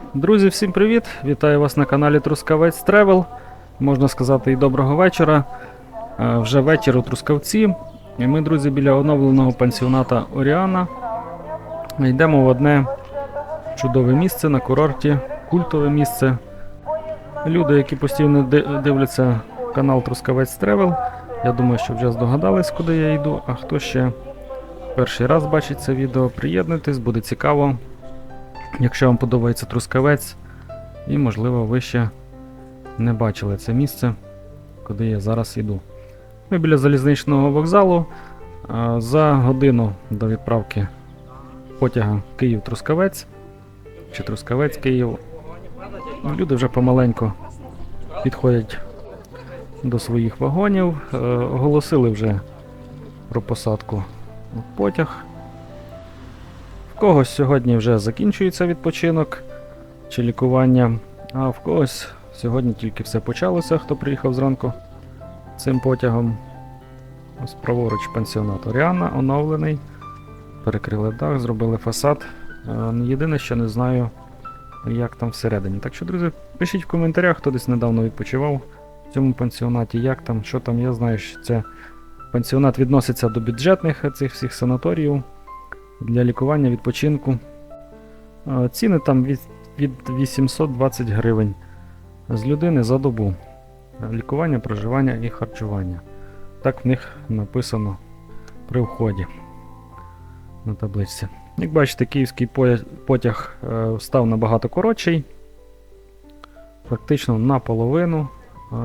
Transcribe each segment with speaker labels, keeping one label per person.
Speaker 1: Друзі, всім привіт! Вітаю вас на каналі Трускавець Тревел. Можна сказати, і доброго вечора. Е, Вже вечір у Трускавці. І ми, друзі, біля оновленого пансіоната Оріана. Йдемо в одне чудове місце на курорті, культове місце. Люди, які постійно дивляться канал Трускавець Тревел, я думаю, що вже здогадались, куди я йду. А хто ще перший раз бачить це відео, приєднуйтесь, буде цікаво. Якщо вам подобається Трускавець, і можливо ви ще не бачили це місце, куди я зараз йду. Ми біля залізничного вокзалу. За годину до відправки потяга Київ-Трускавець чи Трускавець-Київ. Люди вже помаленьку підходять до своїх вагонів. Е, Оголосили вже про посадку в потяг. Когось сьогодні вже закінчується відпочинок чи лікування, а в когось сьогодні тільки все почалося, хто приїхав зранку цим потягом. Ось праворуч пансіонат Оріана оновлений. Перекрили дах, зробили фасад. Е, Єдине, що не знаю, як там всередині. Так що, друзі, пишіть в коментарях, хто десь недавно відпочивав в цьому пансіонаті, як там, що там. Я знаю, що це пансіонат відноситься до бюджетних цих всіх санаторіїв для лікування, відпочинку. Ціни там від, від 820 гривень з людини за добу. Лікування, проживання і харчування. Так в них написано при вході на табличці. Як бачите, київський потяг е, став набагато коротший. Практично наполовину. Е,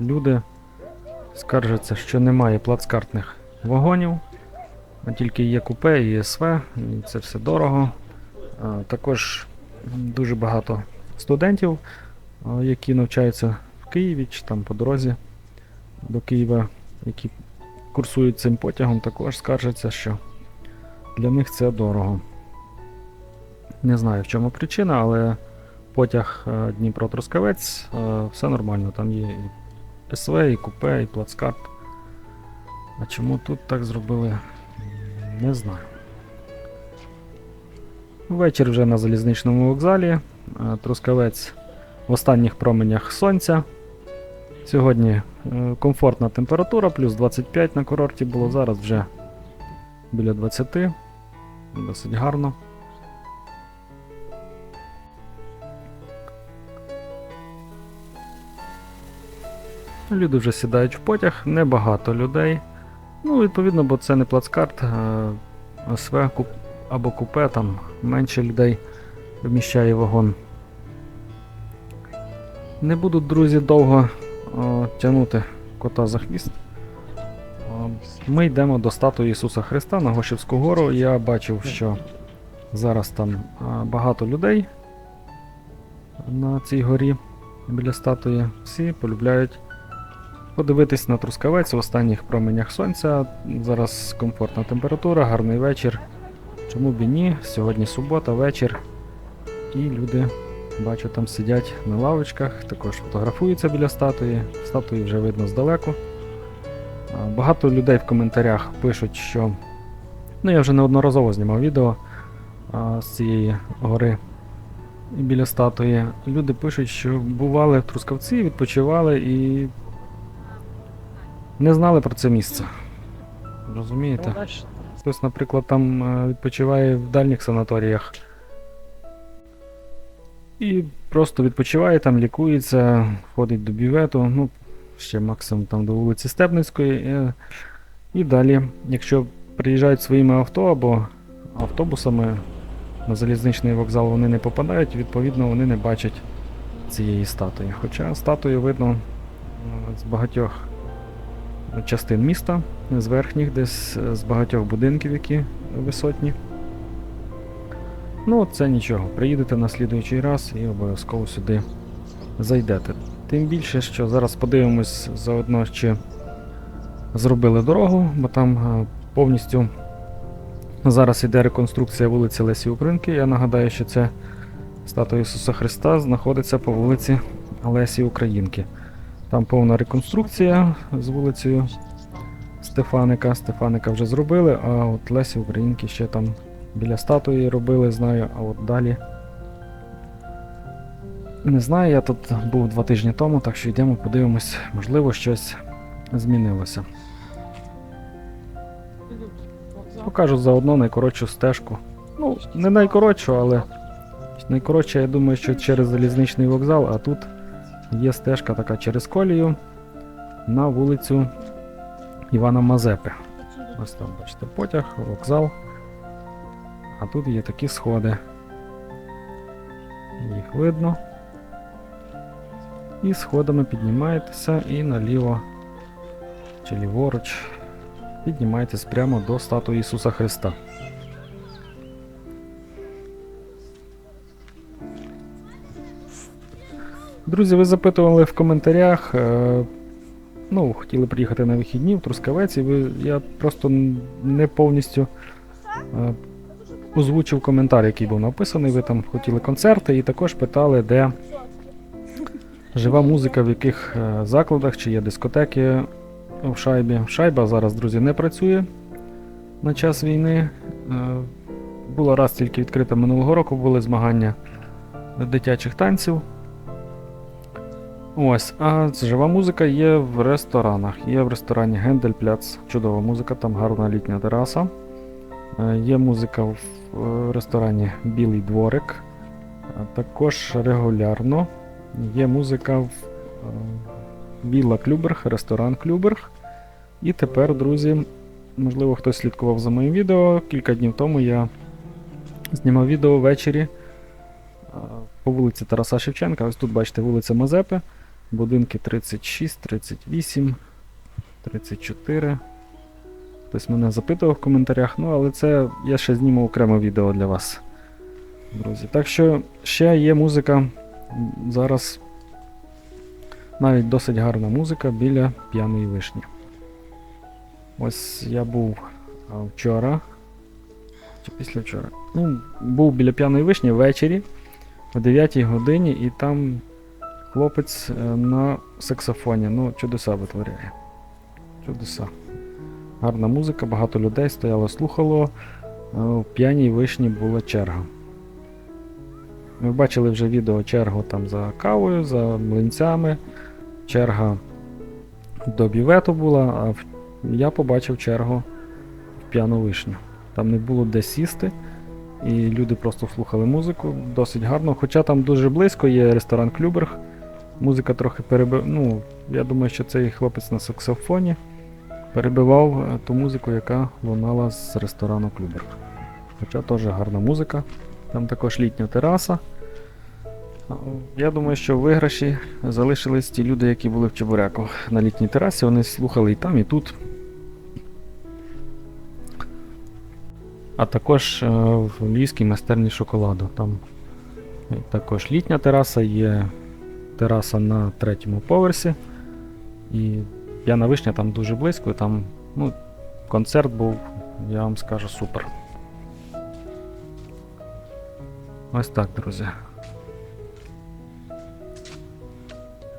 Speaker 1: Люди скаржаться, що немає плацкартних вагонів. Тільки є купе і СВ, і це все дорого. Також дуже багато студентів, які навчаються в Києві чи там по дорозі до Києва, які курсують цим потягом, також скаржаться, що для них це дорого. Не знаю в чому причина, але потяг Дніпро-Трускавець все нормально. Там є і СВ, і купе, і плацкарт. А чому тут так зробили? Не знаю. Вечір вже на залізничному вокзалі. Е, Трускавець в останніх променях сонця. Сьогодні е, комфортна температура, плюс 25 на курорті було, зараз вже біля 20. Досить гарно. Люди вже сідають в потяг, небагато людей. Ну, відповідно, бо це не плацкарт, СВ або купе, там менше людей вміщає вагон. Не буду, друзі, довго о, тягнути кота за хвіст. Ми йдемо до статуї Ісуса Христа на Гошівську гору. Я бачив, що зараз там багато людей на цій горі біля статуї. Всі полюбляють подивитись на трускавець в останніх променях сонця. Зараз комфортна температура, гарний вечір. Чому б і ні? Сьогодні субота, вечір. І люди, бачу, там сидять на лавочках, також фотографуються біля статуї. Статуї вже видно здалеку. Багато людей в коментарях пишуть, що. Ну, я вже неодноразово знімав відео з цієї гори біля статуї. Люди пишуть, що бували в Трускавці, відпочивали і не знали про це місце. Розумієте? Хтось, наприклад, там е, відпочиває в дальніх санаторіях. І просто відпочиває там, лікується, ходить до бювету, ну, ще максимум там до вулиці Стебницької. е, І далі, якщо приїжджають своїми авто або автобусами на залізничний вокзал вони не попадають, відповідно вони не бачать цієї статуї. Хоча статую видно е, з багатьох частин міста, з верхніх, десь е, з багатьох будинків, які висотні. Ну, це нічого. Приїдете на слідуючий раз і обов'язково сюди зайдете. Тим більше, що зараз подивимось заодно, чи зробили дорогу, бо там е, повністю зараз йде реконструкція вулиці Лесі Українки. Я нагадаю, що це статуя Ісуса Христа знаходиться по вулиці Лесі Українки. Там повна реконструкція з вулицею Стефаника. Стефаника вже зробили, а от Лесі Українки ще там біля статуї робили, знаю, а от далі Не знаю, я тут був два тижні тому, так що йдемо, подивимось, можливо, щось змінилося. Покажу заодно найкоротшу стежку. Ну, не найкоротшу, але найкоротша, я думаю, що через залізничний вокзал, а тут є стежка така через колію на вулицю Івана Мазепи. Ось там, бачите, потяг, вокзал. А тут є такі сходи. Їх видно. І сходами піднімаєтеся і наліво чи ліворуч піднімаєтесь прямо до статуї Ісуса Христа. Друзі, ви запитували в коментарях. Е, ну, хотіли приїхати на вихідні в Трускавець, і ви, я просто не повністю е, озвучив коментар, який був написаний. Ви там хотіли концерти, і також питали, де жива музика, в яких е, закладах, чи є дискотеки в шайбі. Шайба зараз, друзі, не працює на час війни. Е, Була раз тільки відкрита минулого року, були змагання дитячих танців. Ось, а жива музика є в ресторанах. Є в ресторані Гендель-Пляц, чудова музика, там гарна літня тераса. Е, Є музика в е, ресторані Білий дворик. Також регулярно є музика в е, Вілла Клюберг, ресторан Клюберг. І тепер, друзі, можливо, хтось слідкував за моїм відео. Кілька днів тому я знімав відео ввечері е, по вулиці Тараса Шевченка. Ось тут бачите вулиця Мазепи. Будинки 36, 38, 34. Хтось мене запитував в коментарях, ну але це я ще зніму окреме відео для вас. Друзі. Так що ще є музика. Зараз навіть досить гарна музика біля п'яної вишні. Ось я був вчора. Чи після вчора? Ну, був біля п'яної вишні ввечері о 9 годині, і там хлопець е, на саксофоні. Ну, чудеса витворяє. Чудеса. Гарна музика, багато людей стояло, слухало. Е, У п'яній вишні була черга. Ви бачили вже відео чергу там за кавою, за млинцями. Черга до бювету була, а я побачив чергу в п'яну вишню. Там не було де сісти, і люди просто слухали музику досить гарно. Хоча там дуже близько є ресторан Клюберг. Музика трохи перебив. Ну, я думаю, що цей хлопець на саксофоні перебивав е, ту музику, яка лунала з ресторану Клюберг. Хоча теж гарна музика. Там також літня тераса. Я думаю, що в виграші залишились ті люди, які були в Чебуряку на літній терасі. Вони слухали і там, і тут. А також е, в Львівській майстерні шоколаду. Там також літня тераса, є тераса на третьому поверсі. І п'яна вишня там дуже близько, там ну, концерт був, я вам скажу, супер. Ось так, друзі.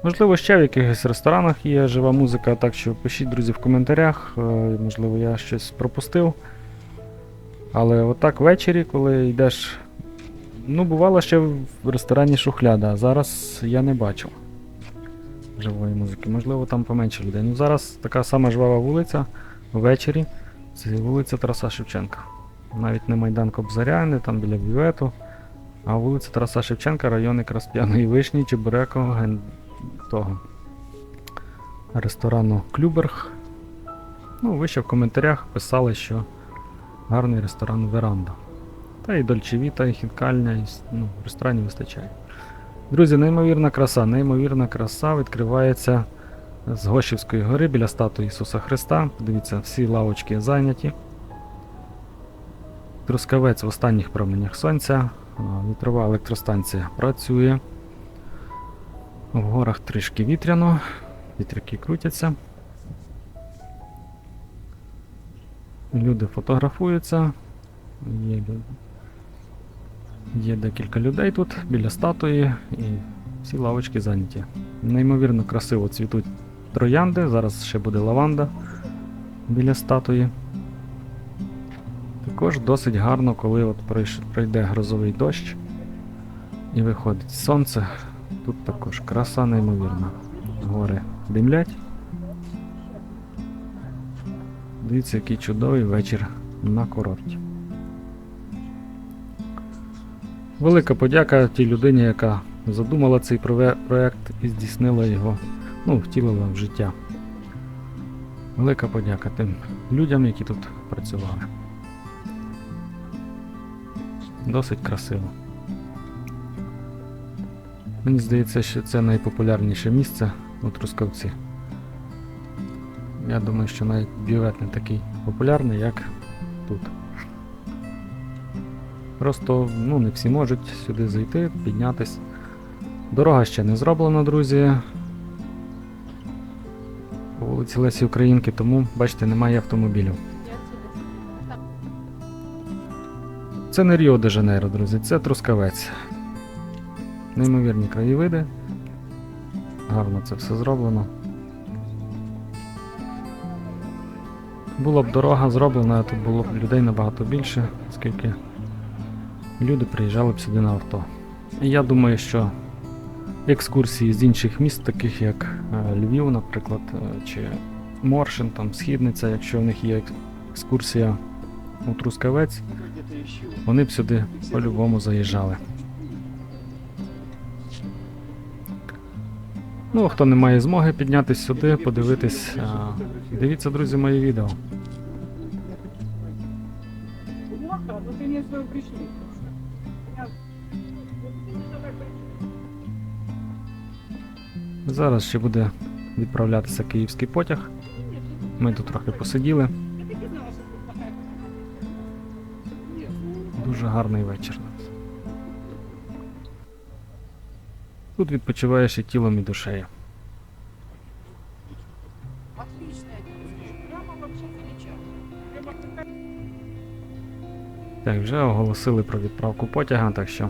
Speaker 1: Можливо, ще в якихось ресторанах є жива музика, так що пишіть, друзі, в коментарях. е, Можливо, я щось пропустив. Але отак ввечері, коли йдеш. Ну, бувало ще в ресторані шухляда, а зараз я не бачив живої музики. Можливо, там поменше людей. Ну зараз така сама жвава вулиця ввечері. Це вулиця Тараса Шевченка. Навіть не Майдан Кобзаря, не там біля бювету. А вулиця Тараса Шевченка, район якраз П'яної Вишні, Чебуреко, ген... того ресторану Клюберг. Ну, ви ще в коментарях писали, що гарний ресторан Веранда. Та і Дольчевіта, і хінкальня, і ну, ресторанів вистачає. Друзі, неймовірна краса, неймовірна краса відкривається з Гошівської гори біля статуї Ісуса Христа. Дивіться, всі лавочки зайняті. Трускавець в останніх променях сонця. Вітрова електростанція працює. В горах трішки вітряно, вітряки крутяться. Люди фотографуються. Є, є декілька людей тут біля статуї і всі лавочки зайняті. Неймовірно красиво цвітуть троянди. Зараз ще буде лаванда біля статуї. Також досить гарно, коли от пройде грозовий дощ і виходить сонце. Тут також краса неймовірна. Гори димлять. Дивіться, який чудовий вечір на курорті. Велика подяка тій людині, яка задумала цей проект і здійснила його, ну, втілила в життя. Велика подяка тим людям, які тут працювали. Досить красиво. Мені здається, що це найпопулярніше місце у Трускавці. Я думаю, що навіть бювет не такий популярний, як тут. Просто ну, не всі можуть сюди зайти, піднятись. Дорога ще не зроблена, друзі. По вулиці Лесі Українки, тому, бачите, немає автомобілів. Це не Ріо де Жанейро, друзі, це Трускавець. Неймовірні краєвиди. Гарно це все зроблено. Була б дорога зроблена, тут було б людей набагато більше, оскільки люди приїжджали б сюди на авто. Я думаю, що екскурсії з інших міст, таких як е, Львів, наприклад, е, чи Моршин, там Східниця, якщо в них є екскурсія у Трускавець, вони б сюди по-любому заїжджали. Ну, хто не має змоги піднятися сюди, подивитись, дивіться, друзі, мої відео. Зараз ще буде відправлятися київський потяг. Ми тут трохи посиділи. Дуже гарний вечір. нас. Тут відпочиваєш і тілом, і душею. Так, вже оголосили про відправку потяга, так що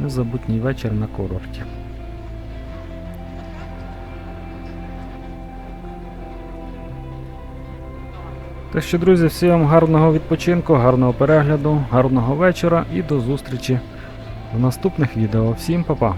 Speaker 1: Незабутній вечір на курорті. Так що, друзі, всім гарного відпочинку, гарного перегляду, гарного вечора і до зустрічі в наступних відео. Всім па-па!